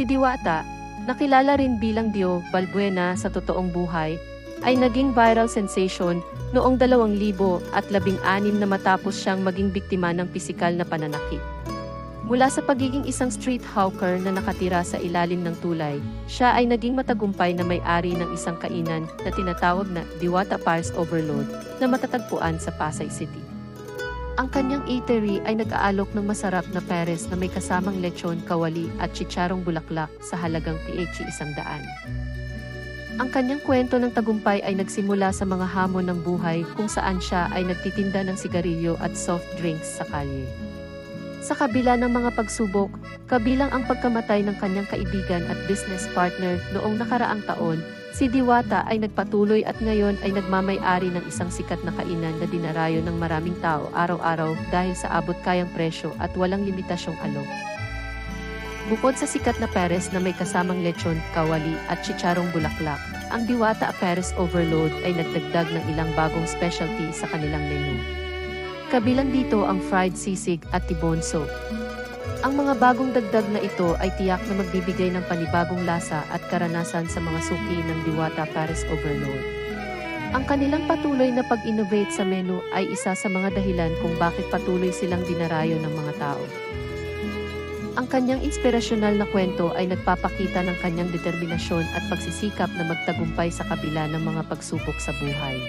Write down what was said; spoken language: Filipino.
Si Diwata, nakilala rin bilang Dio Balbuena sa totoong buhay, ay naging viral sensation noong 2016 na matapos siyang maging biktima ng pisikal na pananakit. Mula sa pagiging isang street hawker na nakatira sa ilalim ng tulay, siya ay naging matagumpay na may-ari ng isang kainan na tinatawag na Diwata Paris Overload na matatagpuan sa Pasay City. Ang kanyang eatery ay nag-aalok ng masarap na peres na may kasamang lechon, kawali at chicharong bulaklak sa halagang PH isang daan. Ang kanyang kwento ng tagumpay ay nagsimula sa mga hamon ng buhay kung saan siya ay nagtitinda ng sigarilyo at soft drinks sa kalye. Sa kabila ng mga pagsubok, kabilang ang pagkamatay ng kanyang kaibigan at business partner noong nakaraang taon, si Diwata ay nagpatuloy at ngayon ay nagmamay-ari ng isang sikat na kainan na dinarayo ng maraming tao araw-araw dahil sa abot kayang presyo at walang limitasyong alok. Bukod sa sikat na peres na may kasamang lechon, kawali at chicharong bulaklak, ang Diwata Peres Overload ay nagdagdag ng ilang bagong specialty sa kanilang menu. Kabilang dito ang fried sisig at tibon soup. Ang mga bagong dagdag na ito ay tiyak na magbibigay ng panibagong lasa at karanasan sa mga suki ng Diwata Paris Overload. Ang kanilang patuloy na pag-innovate sa menu ay isa sa mga dahilan kung bakit patuloy silang dinarayo ng mga tao. Ang kanyang inspirasyonal na kwento ay nagpapakita ng kanyang determinasyon at pagsisikap na magtagumpay sa kabila ng mga pagsubok sa buhay.